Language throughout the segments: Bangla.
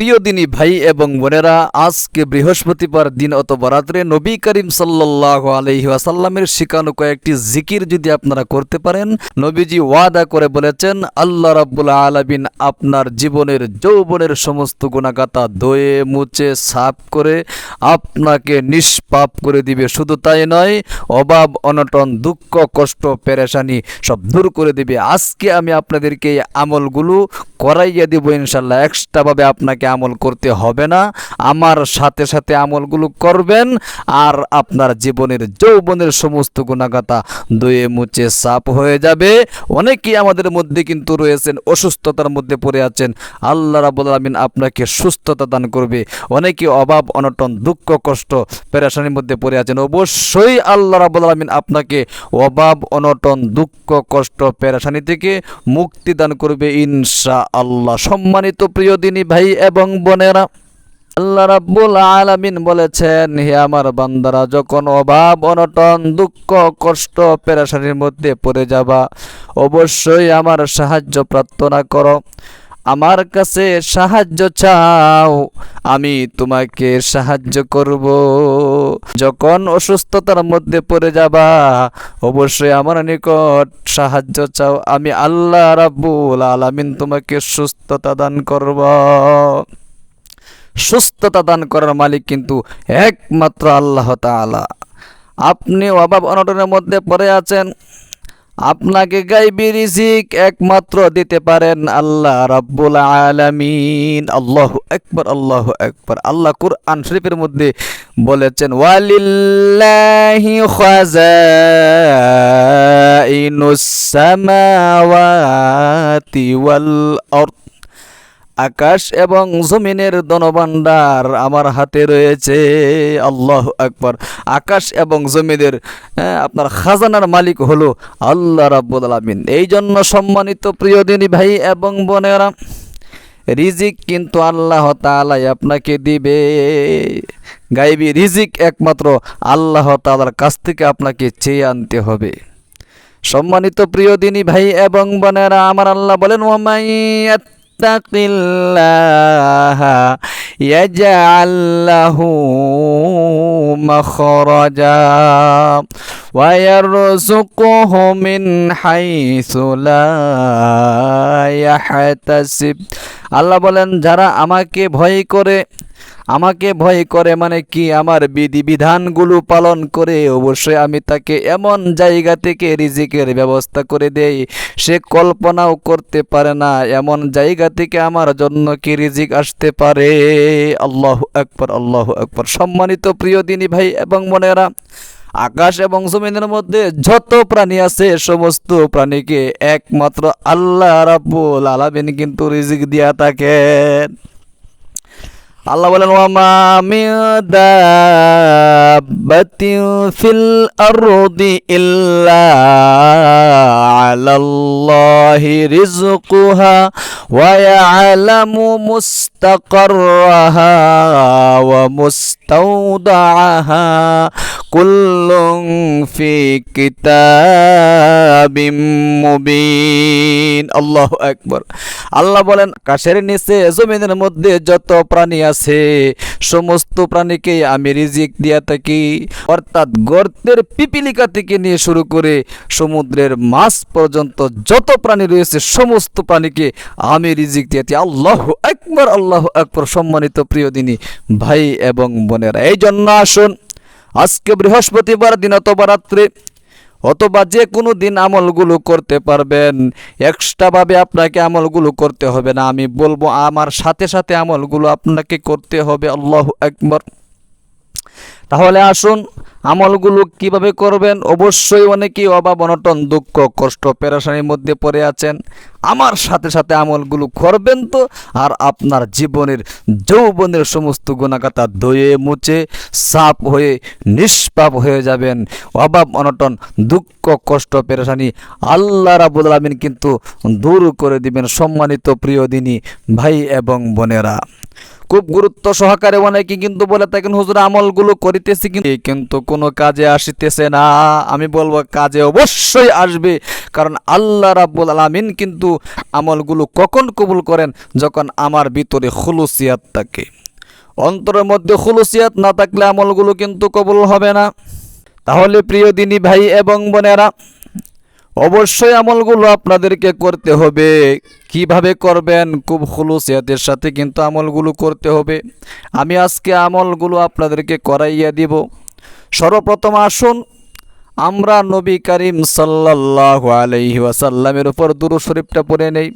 প্রিয় দিনী ভাই এবং বোনেরা, আজকে বৃহস্পতিবার দিন অথবা রাত্রে নবী করিম সাল্লাহ আলহি আসাল্লামের শিখানো কয়েকটি জিকির যদি আপনারা করতে পারেন, নবীজি ওয়াদা করে বলেছেন, আল্লাহ রাব্বুল আলামিন আপনার জীবনের যৌবনের সমস্ত গুণাগাতা দয়ে মুছে, সাফ করে, আপনাকে নিষ্পাপ করে দিবে। শুধু তাই নয়, অভাব, অনটন, দুঃখ, কষ্ট, পেরেশানি সব দূর করে দিবে। আজকে আমি আপনাদেরকে এই আমলগুলো করাইয়া দিব ইনশাল্লাহ এক্সট্রাভাবে আপনাকে আমল করতে হবে না। আমার সাথে সাথে আমলগুলো করবেন আর আপনার জীবনের যৌবনের সমস্ত গুণাগাতা দয়ে মুছে সাপ হয়ে যাবে। অনেকেই আমাদের মধ্যে কিন্তু রয়েছেন, অসুস্থতার মধ্যে পড়ে আছেন। আল্লাহ রাবুল আলমিন আপনাকে সুস্থতা দান করবে। অনেকে অভাব, অনটন, দুঃখ, কষ্ট, পেরেশানির মধ্যে পড়ে আছেন। অবশ্যই আল্লাহ রাবুল আলমিন আপনাকে অভাব, অনটন, দুঃখ, কষ্ট, পেরেশানি থেকে মুক্তি দান করবে ইনশা আল্লাহ সম্মানিত প্রিয় দিনী ভাই এবং বোনেরা, আল্লাহ রাব্বুল আলামিন বলেছেন, হে আমার বান্দারা, যখন অভাব, অনটন, দুঃখ, কষ্ট, পেরেশানির মধ্যে পড়ে যাবা, অবশ্যই আমার সাহায্য প্রার্থনা করো। আমার কাছে সাহায্য চাও, আমি তোমাকে সাহায্য করব। যখন অসুস্থতার মধ্যে পড়ে যাবা, অবশ্যই আমার নিকট সাহায্য চাও। আমি আল্লাহ রাব্বুল আলামিন তোমাকে সুস্থতা দান করব। সুস্থতা দান করার মালিক কিন্তু একমাত্র আল্লাহ তাআলা। আপনি অভাব অনটনের মধ্যে পড়ে আছেন আপনাকে গাইবি রিজিক একমাত্র দিতে পারেন আল্লাহ রাব্বুল আলামিন। আল্লাহু আকবার আল্লাহু আকবার। আল্লাহ কুরআন শরীফের মধ্যে বলেছেন, ওয়ালিল্লাহি খাজাইনুস সামাওয়াতি ওয়াল আরদ। আকাশ এবং জমিনের ধনভাণ্ডার আমার হাতে রয়েছে। আল্লাহ আকবর। আকাশ এবং জমিনের হ্যাঁ, আপনার খাজানার মালিক হলো আল্লাহ রাব্বুল আলামিন। এই জন্য সম্মানিত প্রিয় দিনী ভাই এবং বোনেরা রিজিক কিন্তু আল্লাহ তাআলাই আপনাকে দিবে। গাইবি রিজিক একমাত্র আল্লাহ তাআলার কাছ থেকে আপনাকে চেয়ে আনতে হবে। সম্মানিত প্রিয় দিনী ভাই এবং বোনেরা আমার আল্লাহ বলেন ওয়ামাইয়াত يتق الله يجعل له مخرجا. ويرزقه من حيث لا يحتسب আল্লাহ বলেন যারা আমাকে ভয় করে আমাকে ভয় করে মানে কি আমার বিধিবিধানগুলো পালন করে অবশ্যই আমি তাকে এমন জায়গা থেকে রিজিকের ব্যবস্থা করে দেই সে কল্পনাও করতে পারে না এমন জায়গা থেকে আমার জন্য কি রিজিক আসতে পারে আল্লাহ আকবর আল্লাহ আকবর সম্মানিত প্রিয় দিনী ভাই এবং মনেরা আকাশ এবং জমিনের মধ্যে যত প্রাণী আছে সমস্ত প্রাণীকে একমাত্র আল্লাহ রাব্বুল আলামিন কিন্তু রিজিক দিয়া থাকেন। আল্লাহ বলেন, ওয়ামা দাব্বাতিন ফিল আরদি ইল্লা রিজকুহা ওয়া ইয়ালামু মুস্তাকাররাহা ওয়া কুল্লুন ফি কিতাবিম মুবিন। আল্লাহু আকবার। আল্লাহ বলেন আকাশের নিচে, জমিনের মধ্যে যত প্রাণী আছে, সমস্ত প্রাণীকে আমি রিজিক দিয়া থাকি। অর্থাৎ গর্তের পিপিলিকা থেকে নিয়ে শুরু করে সমুদ্রের মাছ পর্যন্ত যত প্রাণী রয়েছে, সমস্ত প্রাণীকে আমি রিজিক দিয়ে থাকি। আল্লাহ একবার আল্লাহ একবার সম্মানিত প্রিয় দিনী, ভাই এবং বোনেরা এই জন্য আসুন আজকে বৃহস্পতিবার দিন অথবা রাত্রে অথবা যে কোনো দিন আমলগুলো করতে পারবেন। এক্সট্রাভাবে আপনাকে আমলগুলো করতে হবে না। আমি বলব, আমার সাথে সাথে আমলগুলো আপনাকে করতে হবে। আল্লাহ একবার তাহলে আসুন আমলগুলো কীভাবে করবেন? অবশ্যই অনেকেই অভাব অনটন, দুঃখ, কষ্ট, পেরেশানির মধ্যে পড়ে আছেন। আমার সাথে সাথে আমলগুলো করবেন তো? আর আপনার জীবনের, যৌবনের সমস্ত গুণাগাতা ধুয়ে মুছে সাপ হয়ে নিষ্পাপ হয়ে যাবেন। অভাব অনটন, দুঃখ, কষ্ট, পেরেশানি আল্লাহ রাবুল আলমিন কিন্তু দূর করে দিবেন সম্মানিত প্রিয় দিনী ভাই এবং বোনেরা। খুব গুরুত্ব সহকারে অনেকে কিন্তু বলে থাকেন, হুজুর, আমলগুলো করি করিতেছি কিন্তু কোনো কাজে আসিতেছে না। আমি বলব কাজে অবশ্যই আসবে, কারণ আল্লাহ রাব্বুল আলামিন কিন্তু আমলগুলো কখন কবুল করেন? যখন আমার ভিতরে খুলুসিয়াত থাকে। অন্তরের মধ্যে খুলুসিয়াত না থাকলে আমলগুলো কিন্তু কবুল হবে না। তাহলে প্রিয় দিনী ভাই এবং বোনেরা, অবশ্যই আমলগুলো আপনাদেরকে করতে হবে। কীভাবে করবেন? খুব খুলুসিয়াতের সাথে কিন্তু আমলগুলো করতে হবে। আমি আজকে আমলগুলো আপনাদেরকে করাইয়া দিব। সর্বপ্রথম আসুন আমরা নবী করিম সাল্লাল্লাহু আলাইহি ওয়াসাল্লামের উপর দুরু শরীফটা পড়ে নেই।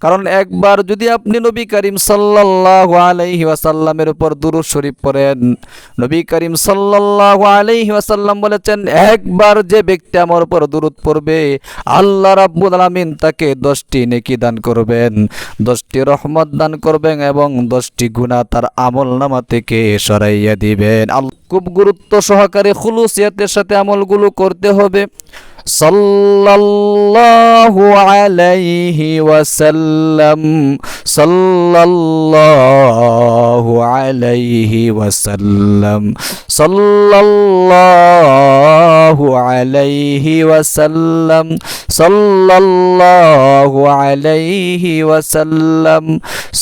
কারণ একবার যদি আপনি নবী করিম সাল্লাল্লাহু আলাইহি ওয়াসাল্লামের উপর দুরূদ শরীফ পড়েন, নবী করিম সাল্লাল্লাহু আলাইহি ওয়াসাল্লাম বলেছেন, একবার যে ব্যক্তি আমার উপর দুরূদ পড়বে, আল্লাহ রাব্বুল আলামিন তাকে দশটি নেকি দান করবেন। দশটি রহমত দান করবেন এবং দশটি গুনাহ তার আমল নামা থেকে সরাইয়া দিবেন। আল- খুব গুরুত্ব সহকারে খুলুসিয়াতের সাথে আমলগুলো করতে হবে। সাল্লাল্লাহু আলাইহি ওয়াসাল্লাম, সাল্লাল্লাহু আলাইহি ওয়াসাল্লাম, সাল্লাল্লাহু আলাইহি ওয়াসাল্লাম, সাল্লাল্লাহু আলাইহি ওয়াসাল্লাম,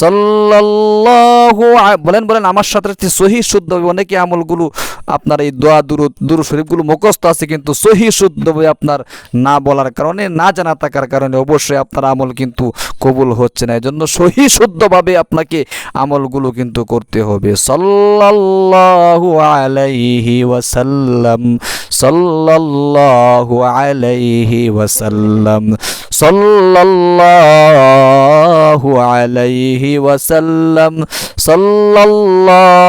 সাল্লাল্লাহু বলেন বলেন, আমার সাথে সাথে সহি, শুদ্ধ অনেকে আমলগুলো? আপনার এই দোয়া দুরু দুরু শরীফগুলো মুখস্থ আছে, কিন্তু সহি শুদ্ধভাবে আপনার না বলার কারণে, না জানা থাকার কারণে অবশ্যই আপনার আমল কিন্তু কবুল হচ্ছে না। এজন্য সহি শুদ্ধভাবে আপনাকে আমলগুলো কিন্তু করতে হবে। সাল্লাল্লাহু আলাইহি ওয়াসাল্লাম, সাল্লাল্লাহু আলাইহি ওয়াসাল্লাম, সাল্লাল্লাহু আলাইহি ওয়াসাল্লাম, সাল্লাল্লাহু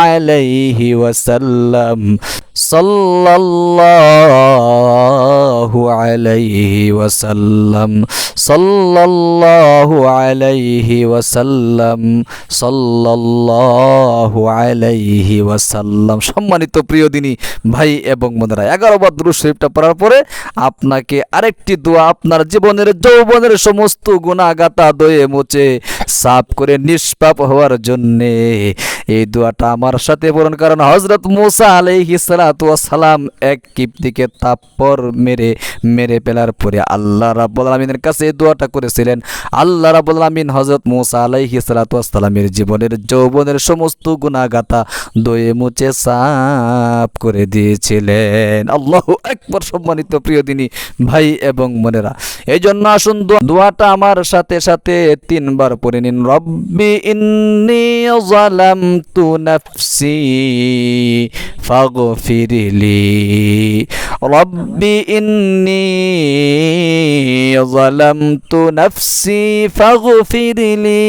আলাইহি ওয়াসাল্লাম সাল্লাল্লাহু আলাইহি ওয়াসাল্লাম সাল্লাল্লাহু আলাইহি ওয়াসাল্লাম সাল্লাল্লাহু আলাইহি ওয়াসাল্লাম সম্মানিত প্রিয় দিনী ভাই এবং বোনেরা, এগারো বার দুরূদ শরীফটা পড়ার পরে আপনাকে আরেকটি দোয়া আপনার জীবনের যৌবনের সমস্ত গুণাগাতা দয়ে মুছে সাফ করে নিষ্পাপ হওয়ার জন্যে এই দোয়াটা আমার সাথে পড়ুন কারণ হজরত মুসা সালাতু সালাম এক কিপ্তিকে তাপ্পর মেরে মেরে ফেলার পরে আল্লাহ রাব্বুল আলামিনের কাছে এই দোয়াটা করেছিলেন। আল্লাহ রাব্বুল আলামিন হজরত মুসা আলাইহি সালাতু সালামের জীবনের যৌবনের সমস্ত গুণাগাতা দয়ে মুছে সাফ করে দিয়েছিলেন। আল্লাহ একবার সম্মানিত প্রিয় দিনী ভাই এবং বোনেরা এই জন্য আসুন দোয়া- দোয়াটা আমার সাথে সাথে তিনবার পড়ে নিন। রব্বি ইন্নি জালামতু নাফসি ফাগফিরলি রব্বি ইন্নি জালামতু নাফসি ফাগফিরলি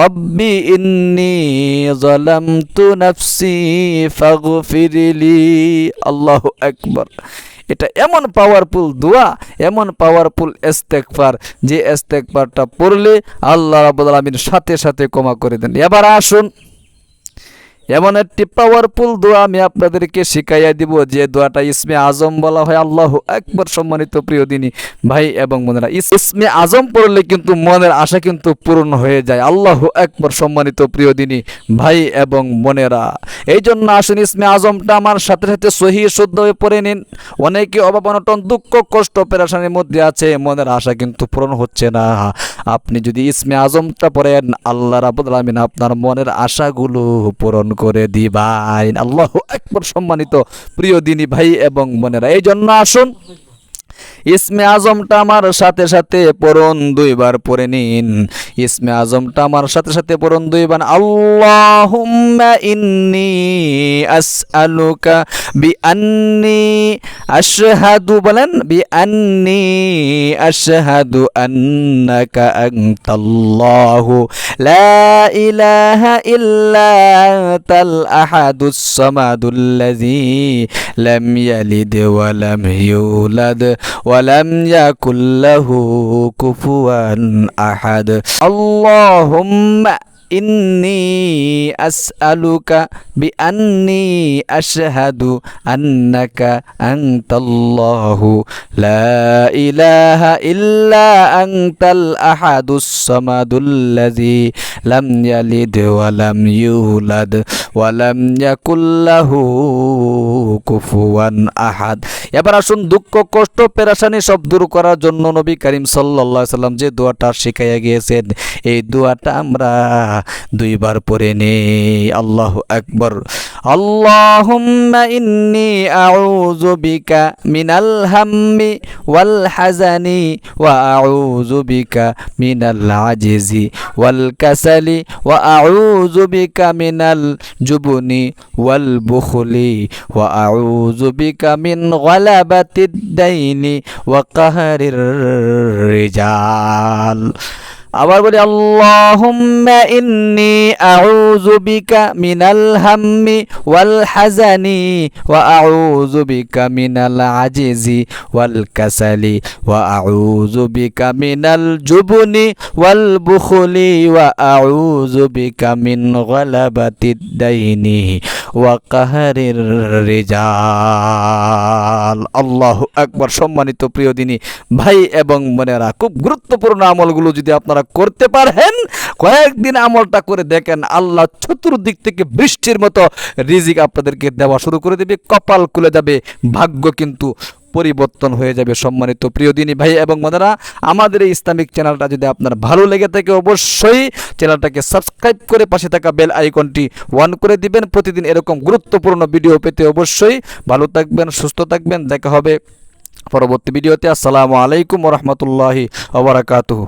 রব্বি ইন্নি জালামতু নাফসি ফাগফিরলি আল্লাহু আকবার। এটা এমন পাওয়ারফুল দোয়া, এমন পাওয়ারফুল ইস্তেগফার, যে ইস্তেগফারটা পড়লে আল্লাহ রাব্বুল আলামিন সাথে সাথে ক্ষমা করে দেন। এবার আসুন এমন একটি পাওয়ারফুল দোয়া আমি আপনাদেরকে শিখাইয়া দিব, যে দোয়াটা ইসমে আজম বলা হয়। আল্লাহ একবার সম্মানিত প্রিয় দিনী ভাই এবং বোনেরা, ইস- ইসমে আজম পড়লে কিন্তু মনের আশা কিন্তু পূরণ হয়ে যায়। আল্লাহ একবার সম্মানিত প্রিয় দিনী ভাই এবং বোনেরা। এই জন্য আসুন ইসমে আজমটা আমার সাথে সাথে সহি শুদ্ধ হয়ে পড়ে নিন। অনেকে অভাব অনটন দুঃখ, কষ্ট, পেরাশানির মধ্যে আছে, মনের আশা কিন্তু পূরণ হচ্ছে না। আপনি যদি ইসমে আজমটা পড়েন, আল্লাহ রাবুল আলমিন আপনার মনের আশাগুলো পূরণ করে দিবাইন আল্লাহ একবার সম্মানিত প্রিয় দিনী ভাই এবং বোনেরা। এই জন্য আসুন ইসমে আজমটা আমার সাথে সাথে পড়ুন দুইবার পড়ে নিন। ইসমে আজমটা আমার সাথে সাথে পড়ুন দুইবার। আল্লাহুম্মা ইন্নি আসআলুকা বিআন্নি আশহাদু, বলেন, বিআন্নি আশহাদু আন্নাকা আনতাল্লাহু। লা ইলাহা ইল্লা আনতাল আহাদুস সামাদুল্লাযী লাম ইয়ালিদ ওয়া লাম ইউলাদ ولم يكن له كفوا أحد. اللهم ইন্নি আসআলুকা বিআন্নি আশহাদু আন্নাকা আনতাল্লাহু লা ইলাহা ইল্লা আনতাল আহাদুস সামাদুল্লাযী লাম ইয়ালিদ ওয়া লাম ইউলাদ ওয়া লাম ইয়াকুল লাহু কুফুয়ান আহাদ। এবার আসুন দুঃখ, কষ্ট, পেরাশানি সব দূর করার জন্য নবী করিম সাল্লাল্লাহু আলাইহি সাল্লাম যে দোয়াটা শিখাইয়া গিয়েছেন, এই দোয়াটা আমরা দুইবার পড়ে নেই আল্লাহ আকবার। আল্লাহুম্মা ইন্নি আউযু মিনাল হাম্মি ওয়াল হাজানি ওয়া আউযু বিকা মিনাল আজিজি ওয়াল কাসালি ওয়া আউযু বিকা মিনাল জুবনি ওয়াল বুখলি ওয়া আউযু বিকা মিন গলাবাতিদ রিজাল। আবার বলি, আল্লাহুম্মা ইন্নি আউযু বিকা মিনাল হাম্মি ওয়াল হাজানি ওয়া আউযু বিকা মিনাল আজিজি ওয়াল কাসালি ওয়া আউযু বিকা মিনাল জুবনি ওয়াল বুখলি ওয়া আউযু বিকা মিন গলাবাতিদ দাইনি ওয়া কাহরির রিজাল। আল্লাহু আকবার। সম্মানিত প্রিয় দিনী, ভাই এবং বোনেরা, খুব গুরুত্বপূর্ণ আমলগুলো যদি আপনারা করতে পারেন। কয়েকদিন আমলটা করে দেখেন আল্লাহ চতুর্দিক থেকে বৃষ্টির মতো রিজিক আপনাদেরকে দেওয়া শুরু করে দেবে। কপাল খুলে যাবে, ভাগ্য কিন্তু পরিবর্তন হয়ে যাবে সম্মানিত প্রিয় দিনী ভাই এবং বোনেরা, আমাদের এই ইসলামিক চ্যানেলটা যদি আপনার ভালো লেগে থাকে অবশ্যই চ্যানেলটাকে সাবস্ক্রাইব করে পাশে থাকা বেল আইকনটি ওয়ান করে দিবেন। প্রতিদিন এরকম গুরুত্বপূর্ণ ভিডিও পেতে অবশ্যই ভালো থাকবেন, সুস্থ থাকবেন। দেখা হবে পরবর্তী ভিডিওতে। আসসালামু আলাইকুম রহমতুল্লাহি ওবরাকাতুহু